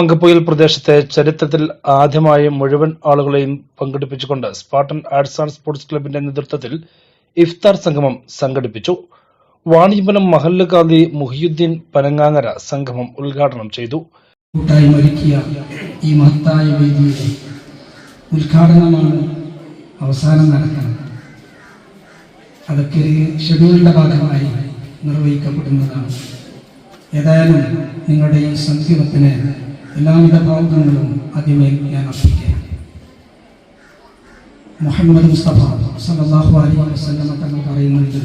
പങ്കപ്പുയൽ പ്രദേശത്തെ ചരിത്രത്തിൽ ആദ്യമായി മുഴുവൻ ആളുകളെയും പങ്കെടുപ്പിച്ചുകൊണ്ട് സ്പാർട്ടൻ ആർട്സ് ആൻഡ് സ്പോർട്സ് ക്ലബിന്റെ നേതൃത്വത്തിൽ ഇഫ്താർ സംഗമം സംഘടിപ്പിച്ചു. വാണിയമ്പലം മഹല്ല് കാന്തി മുഹിയുദ്ദീൻ പനങ്ങാങ്ങര സംഗമം ഉദ്ഘാടനം ചെയ്തു. ഈ മഹത്തായ വേദിയുടെ ഉദ്ഘാടനമാണ് അവസാനം നടക്കുന്നത്. അതൊക്കെ ഷെഡ്യൂളിന്റെ ഭാഗമായി നിർവഹിക്കപ്പെടുന്നതാണ്. ഏതായാലും നിങ്ങളുടെ ഈ സംഗീതത്തിന് എല്ലാവിധ പ്രവർത്തനങ്ങളും ആദ്യമേ ഞാൻ അർപ്പിക്കാം മുഹമ്മദ് മുസ്തഫ സല്ലല്ലാഹു അലൈഹി വസല്ലം തങ്ങൾ പറയുന്നുണ്ട്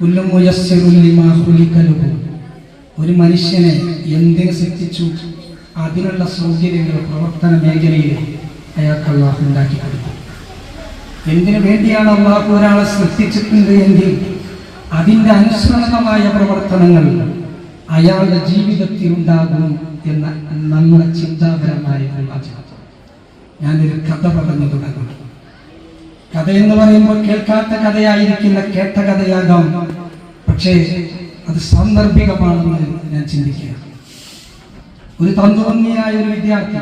കുല്ലം മുയസ്സിറുൽ ലിമാ ഖുലിക ലഹു. ഒരു മനുഷ്യനെ എന്തിനു സൃഷ്ടിച്ചു? അതിനുള്ള സൗകര്യങ്ങൾ പ്രവർത്തന മേഖലയിൽ അയാൾക്ക് അള്ളാഹു ഉണ്ടാക്കി കൊടുക്കും എന്തിനു വേണ്ടിയാണ് അള്ളാഹു ഒരാളെ സൃഷ്ടിച്ചിട്ടുണ്ട് എങ്കിൽ അതിന്റെ അനുസരണമായ പ്രവർത്തനങ്ങൾ അയാളുടെ ജീവിതത്തിൽ ഉണ്ടാകും എന്ന നല്ല ചിന്താപരമായ ഉള്ളാചനം ഞാനൊരു കഥ പറഞ്ഞു തുടങ്ങുന്നു കഥ എന്ന് പറയുമ്പോൾ കേൾക്കാത്ത കഥയായിരിക്കില്ല കേട്ട കഥയാകാം. പക്ഷേ അത് സാന്ദർഭികമാണെന്ന് ഞാൻ ചിന്തിക്കുക ഒരു തന്ത്രജ്ഞനായ ഒരു വിദ്യാർത്ഥി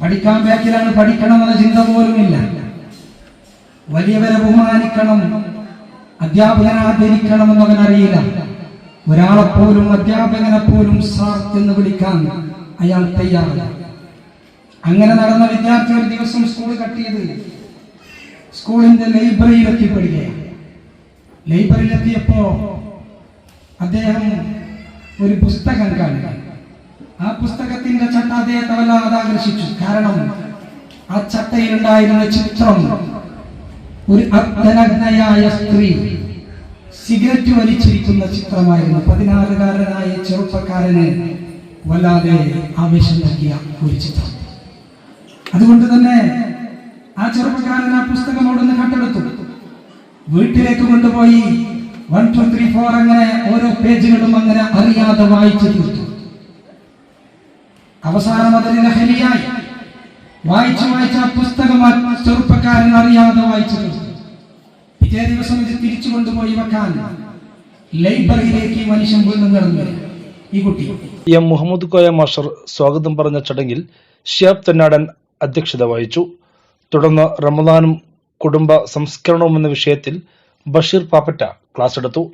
പഠിക്കാൻ ബാക്കിലാണ് പഠിക്കണമെന്ന ചിന്ത പോലുമില്ല. വലിയവരെ ബഹുമാനിക്കണം അധ്യാപകനെ ആദരിക്കണമെന്ന് അവനറിയില്ല. ഒരാളെപ്പോലും അധ്യാപകനെ പോലും സാർ എന്ന് വിളിക്കാൻ അയാൾ തയ്യാറല്ല. അങ്ങനെ നടന്ന വിദ്യാർത്ഥി ഒരു ദിവസം സ്കൂൾ കട്ടിയത്. സ്കൂളിന്റെ ലൈബ്രറിയിൽ എത്തിപ്പെടുകയാണ് ലൈബ്രറിയിലെത്തിയപ്പോ അദ്ദേഹം ഒരു പുസ്തകം കാണുക ആ പുസ്തകത്തിന്റെ ചട്ട അദ്ദേഹത്തെ വല്ലാതെ ആകർഷിച്ചു. കാരണം ആ ചട്ടയിലുണ്ടായിരുന്ന ചിത്രം ഒരു അർദ്ധനഗ്നയായ സ്ത്രീ സിഗരറ്റ് വലിച്ചിരിക്കുന്ന ചിത്രമായിരുന്നു. പതിനാറുകാരനായ ചെറുപ്പക്കാരന് വല്ലാതെ ആവേശം നൽകിയ ഒരു ചിത്രം. അതുകൊണ്ട് തന്നെ ആ ചെറുപ്പക്കാരൻ ആ പുസ്തകം അവിടുന്ന് കണ്ടെടുത്തു വീട്ടിലേക്ക് കൊണ്ടുപോയി വൺ ടു ത്രീ ഫോർ അങ്ങനെ ഓരോ പേജുകളും അങ്ങനെ അറിയാതെ വായിച്ചു തീർത്തു. അവസാനം അതിന് ലഹരിയായി. വായിച്ചു വായിച്ച ആ പുസ്തകം ആ ചെറുപ്പക്കാരൻ അറിയാതെ വായിച്ചു തീർത്തു. പിറ്റേ ദിവസം ഇത് തിരിച്ചു കൊണ്ടുപോയി വെക്കാൻ ലൈബ്രറിയിലേക്ക് ഈ മനുഷ്യൻ പോയി നിന്നിറങ്ങി ഈ കുട്ടി. എം മുഹമ്മദ് കോയ മാഷർ സ്വാഗതം പറഞ്ഞ ചടങ്ങിൽ ഷിയാബ് തെന്നാടൻ അധ്യക്ഷത വഹിച്ചു. തുടർന്ന് റമദാനും കുടുംബ സംസ്കരണവും എന്ന വിഷയത്തിൽ ബഷീർ പാപ്പറ്റ ക്ലാസ് എടുത്തു.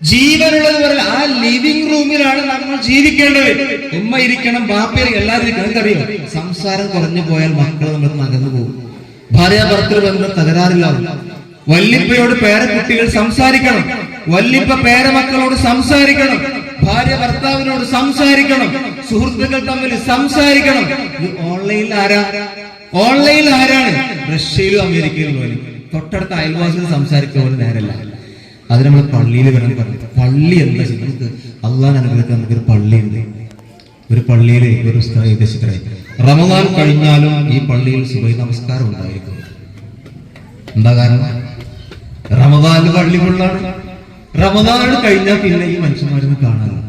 ജീവനുള്ളത് പറഞ്ഞാൽ ആ ലിവിംഗ് റൂമിലാണ് നമ്മൾ ജീവിക്കേണ്ടത്. ഉമ്മ ഇരിക്കണം ബാപ്പ എല്ലാവരും ഇരിക്കണം. എന്തറിയോ സംസാരം കുറഞ്ഞു പോയാൽ മക്കൾ നമ്മൾ നകന്നു പോകും. ഭാര്യ ഭർത്തൃ ബന്ധം തകരാറില്ലാവും വല്ലിപ്പയോട് പേരക്കുട്ടികൾ സംസാരിക്കണം. വല്ലിപ്പ പേരമക്കളോട് സംസാരിക്കണം. ഭാര്യ ഭർത്താവിനോട് സംസാരിക്കണം. സുഹൃത്തുക്കൾ തമ്മിൽ സംസാരിക്കണം. ഓൺലൈനിൽ ആരാ? ഓൺലൈനിൽ ആരാണ്? റഷ്യയിലും അമേരിക്കയിലും പോലും തൊട്ടടുത്ത അയൽവാസികൾ സംസാരിക്കുന്ന പോലെ നേരല്ല. അത് നമ്മൾ പള്ളിയിൽ വേണം പറഞ്ഞു പള്ളി എന്താ നമുക്ക് അള്ളാൻ അനുഗ്രഹിക്കാൻ നമുക്കൊരു പള്ളിയുണ്ട്. ഒരു പള്ളിയിലെ ഒരു ഉദ്ദേശിക്കറായി റമദാൻ കഴിഞ്ഞാലും ഈ പള്ളിയിൽ സുബൈ നമസ്കാരം ഉണ്ടായിരിക്കും. എന്താ കാരണം? റമദാൻ പള്ളി ഫുള്ളാണ് റമദാൻ കഴിഞ്ഞാൽ പിന്നെ ഈ മനുഷ്യന്മാരൊന്നും കാണാറ്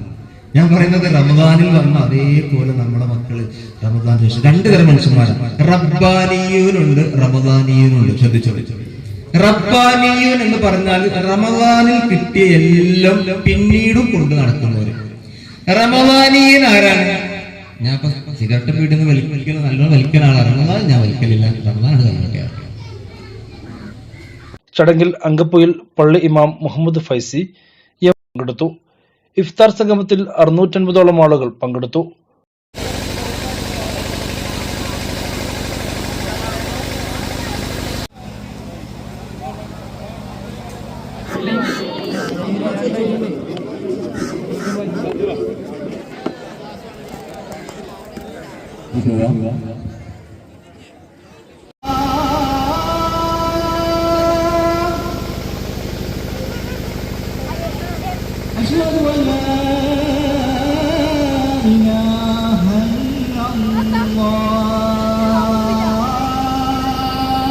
ഞാൻ പറയുന്നത് റമദാനിൽ വന്ന അതേപോലെ നമ്മുടെ മക്കൾ റമദാൻ ശേഷം രണ്ടു തരം മനുഷ്യന്മാരാണ്. റബ്ബാനിയൂനുണ്ട് റമദാനിയൂനുണ്ട്. ശ്രദ്ധിച്ചു റബ്ബാനിയൂൻ എന്ന് പറഞ്ഞാൽ റമദാനിൽ കിട്ടിയ എല്ലാം പിന്നീടും കൊണ്ട് നടക്കുന്നവര്. റമദാനിയൻ ആരാണ്? ഞാൻ ഇപ്പൊ സിഗരറ്റ് വീട്ടിൽ നിന്ന് വലിക്കുന്ന നല്ലോണം വലിക്കുന്ന ആളാണ് റമദാൻ ഞാൻ വലിക്കലില്ല. റമദാനാണ് കഴിഞ്ഞൊക്കെ ചടങ്ങിൽ അങ്കപ്പുയിൽ പള്ളി ഇമാം മുഹമ്മദ് ഫൈസി പങ്കെടുത്തു. ഇഫ്താർ സംഗമത്തിൽ അറുന്നൂറ്റൻപതോളം ആളുകൾ പങ്കെടുത്തു.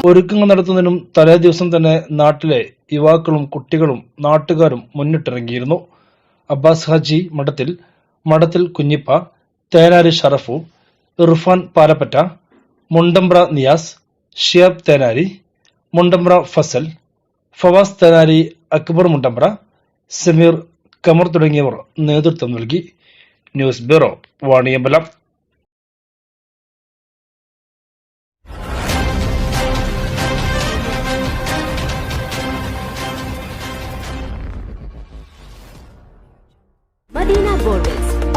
ഒരുക്കങ്ങൾ നടത്തുന്നതിനും തലേ ദിവസം തന്നെ നാട്ടിലെ യുവാക്കളും കുട്ടികളും നാട്ടുകാരും മുന്നിട്ടിറങ്ങിയിരുന്നു. അബ്ബാസ് ഹജി മഠത്തിൽ മഠത്തിൽ കുഞ്ഞിപ്പ തേനാരി ഷറഫു ഇർഫാൻ പാലപ്പറ്റ മുണ്ടംബ്ര നിയാസ് ഷിയാബ് തേനാരി മുണ്ടംബ്ര ഫസൽ ഫവാസ് തേനാരി അക്ബർ മുണ്ടംബ്ര സമീർ കമർ തുടങ്ങിയവർ നേതൃത്വം നൽകി. News bureau Vaniyambalam.